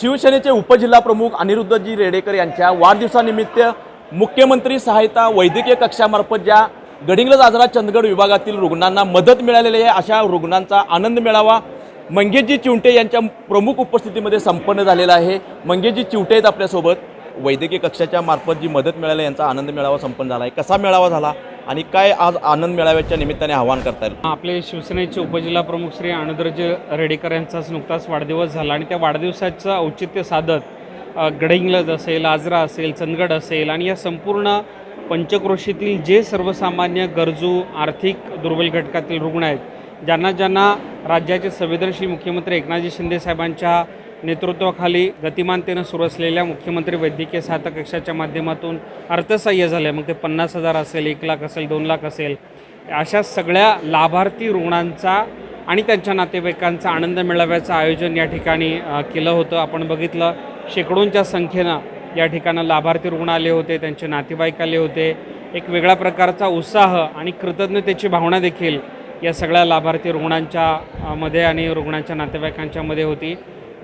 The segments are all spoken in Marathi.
शिवसेनेचे उपजिल्हाप्रमुख अनिरुद्धजी रेडेकर यांच्या वाढदिवसानिमित्त मुख्यमंत्री सहायता वैद्यकीय कक्षामार्फत ज्या गडिंग्लज आजरा चंदगड विभागातील रुग्णांना मदत मिळालेली आहे अशा रुग्णांचा आनंद मिळावा मंगेशजी चिवटे यांच्या प्रमुख उपस्थितीमध्ये संपन्न झालेला आहे. मंगेशजी चिवटे आहेत आपल्यासोबत. वैद्यकीय कक्षाच्या मार्फत जी मदत मिळाली यांचा आनंद मिळावा संपन्न झाला आहे. कसा मिळावा झाला? आणि काय आज आनंद मेळाव्याच्या निमित्ताने आवाहन करता येईल? आपले शिवसेनेचे उपजिल्हा प्रमुख श्री अनुद्रज रेडेकर यांचाच नुकताच वाढदिवस झाला आणि त्या वाढदिवसाचं औचित्य साधत गडहिंग्लज असेल आजरा असेल चंदगड असेल आणि या संपूर्ण पंचक्रोशीतील जे सर्वसामान्य गरजू आर्थिक दुर्बल घटकातील रुग्ण आहेत ज्यांना ज्यांना राज्याचे संवेदनशील मुख्यमंत्री एकनाथजी शिंदे साहेबांच्या नेतृत्वाखाली गतिमानतेनं सुरू असलेल्या मुख्यमंत्री वैद्यकीय सहायता कक्षाच्या माध्यमातून अर्थसहाय्य झालं आहे मग ते पन्नास हजार असेल एक लाख असेल दोन लाख असेल. अशा सगळ्या लाभार्थी रुग्णांचा आणि त्यांच्या नातेवाईकांचा आनंद मिळाव्याचं आयोजन या ठिकाणी केलं होतं. आपण बघितलं शेकडोंच्या संख्येनं या ठिकाणं लाभार्थी रुग्ण आले होते त्यांचे नातेवाईक आले होते. एक वेगळ्या प्रकारचा उत्साह आणि कृतज्ञतेची भावना देखील या सगळ्या लाभार्थी रुग्णांच्या मध्ये आणि रुग्णांच्या नातेवाईकांच्या मध्ये होती.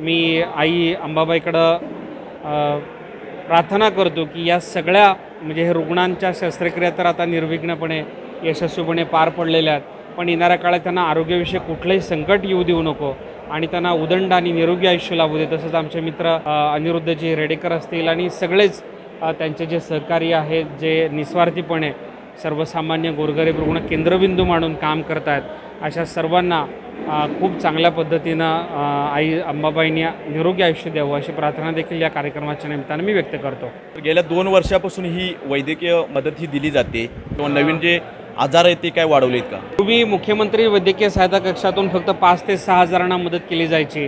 मी आई अंबाबाईकडं प्रार्थना करतो की या सगळ्या म्हणजे हे रुग्णांच्या शस्त्रक्रिया तर आता निर्विघ्नपणे यशस्वीपणे पार पडलेल्या आहेत. पण येणाऱ्या काळात त्यांना आरोग्याविषयी कुठलंही संकट येऊ देऊ नको आणि त्यांना उदंड आणि निरोगी आयुष्य लाभू दे. तसंच आमचे मित्र अनिरुद्धजी रेडेकर असतील आणि सगळेच त्यांचे जे सहकारी आहेत जे निस्वार्थीपणे सर्वसामान्य गोरगरीब रुग्ण केंद्रबिंदू मांडून काम करत आहेत अशा सर्वांना खूप चांगल्या पद्धतीनं आई अंबाबाईंनी निरोगी आयुष्य द्यावं अशी प्रार्थना देखील या कार्यक्रमाच्या निमित्तानं मी व्यक्त करतो. गेल्या दोन वर्षापासून ही वैद्यकीय मदत ही दिली जाते. किंवा नवीन जे आजार आहेत ते काय वाढवलेत का? पूर्वी मुख्यमंत्री वैद्यकीय सहायता कक्षातून फक्त पाच ते सहा हजारांना मदत केली जायची.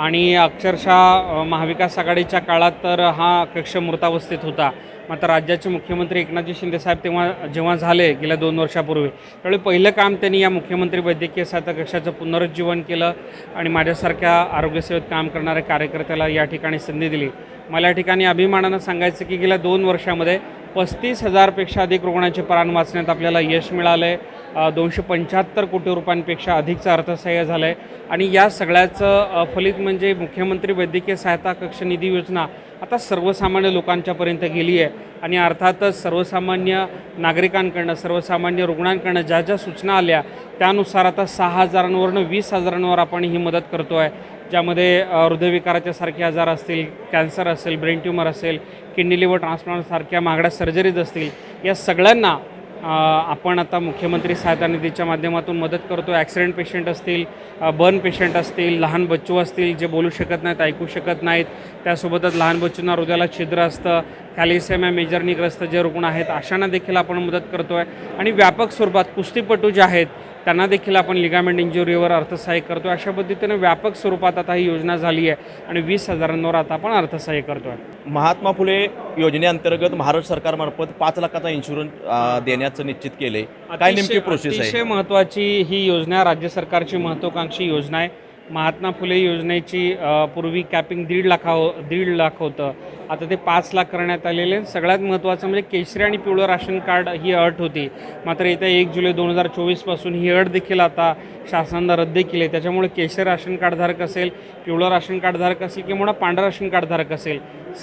आणि अक्षरशः महाविकास आघाडीच्या काळात तर हा कक्ष मृतावस्थेत होता. मात्र राज्याचे मुख्यमंत्री एकनाथजी शिंदेसाहेब तेव्हा जेव्हा झाले गेल्या दोन वर्षापूर्वी त्यावेळी पहिलं काम त्यांनी या मुख्यमंत्री वैद्यकीय सहायता कक्षाचं पुनरुज्जीवन केलं आणि माझ्यासारख्या आरोग्यसेवेत काम करणाऱ्या कार्यकर्त्याला या ठिकाणी संधी दिली. मला या ठिकाणी अभिमानानं सांगायचं की गेल्या दोन वर्षामध्ये पस्तीस हजारपेक्षा अधिक रुग्णांचे प्राण वाचण्यात आपल्याला यश मिळालं आहे दोनशे पंच्याहत्तर कोटी रुपयांपेक्षा अधिकचं अर्थसहाय्य झालं आहे आणि या सगळ्याचं फलित म्हणजे मुख्यमंत्री वैद्यकीय सहायता कक्ष निधी योजना आता सर्वसामान्य लोकांच्यापर्यंत गेली आहे. आणि अर्थातच सर्वसामान्य नागरिकांकडनं सर्वसामान्य रुग्णांकडनं ज्या ज्या सूचना आल्या त्यानुसार आता सहा हजारांवरनं वीस हजारांवर आपण ही मदत करतो आहे. ज्यामध्ये हृदयविकाराच्या सारखे आजार असतील कॅन्सर असेल ब्रेन ट्यूमर असेल किडनी लिव्हर ट्रान्सप्लांटसारख्या महागड्या सर्जरीज असतील या सगळ्यांना आपण आता मुख्यमंत्री सहायता निधीच्या माध्यमातून मदत करतो ॲक्सिडेंट पेशंट असतील बर्न पेशंट असतील लहान बच्चू असतील जे बोलू शकत नाहीत ऐकू शकत नाहीत त्यासोबतच लहान बच्चूंना हृदयाला छिद्र असतं कॅलिसेम्या मेजरनी ग्रस्त जे रुग्ण आहेत अशांना देखील आपण मदत करतो आहे आणि व्यापक स्वरूपात कुस्तीपटू जे आहेत त्यांना देखील आपण लिगामेंट इंजुरीवर अर्थसहाय्य करतो अशा पद्धतीनं व्यापक स्वरूपात आता ही योजना झाली आहे आणि वीस हजारांवर आता आपण अर्थसहाय्य करतो आहे महात्मा फुले योजनेअंतर्गत महाराष्ट्र सरकारमार्फत पाच लाखाचा इन्शुरन्स देण्याचं निश्चित केलंय. काय नेमकी प्रोसेस अतिशय आहे? महत्त्वाची ही योजना राज्य सरकारची महत्त्वाकांक्षी योजना आहे. महात्मा फुले योजनेची पूर्वी कॅपिंग दीड लाखा हो दीड लाख होतं. आता ते पाच लाख करण्यात आलेले आहे. सगळ्यात महत्त्वाचं म्हणजे केशरी आणि पिवळं राशन कार्ड ही अट होती. मात्र येत्या एक जुलै दोन हजार चोवीसपासून ही अट देखील आता शासनानं रद्द केली आहे. त्याच्यामुळे केशरी राशन कार्डधारक असेल पिवळं राशन कार्डधारक असेल किंवा पांढरं राशन कार्डधारक असेल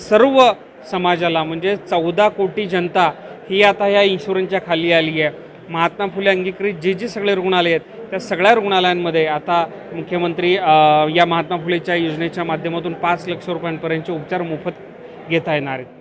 सर्व समाजाला म्हणजे चौदा कोटी जनता ही आता या इन्शुरन्सच्या खाली आली आहे. महात्मा फुले अंगीकृत जे जे सगळे रुग्णालय आहेत त्या सगळ्या रुग्णालयांमध्ये आता मुख्यमंत्री या महात्मा फुलेच्या योजनेच्या माध्यमातून पाच लक्ष रुपयांपर्यंतचे उपचार मोफत घेता येणार आहेत.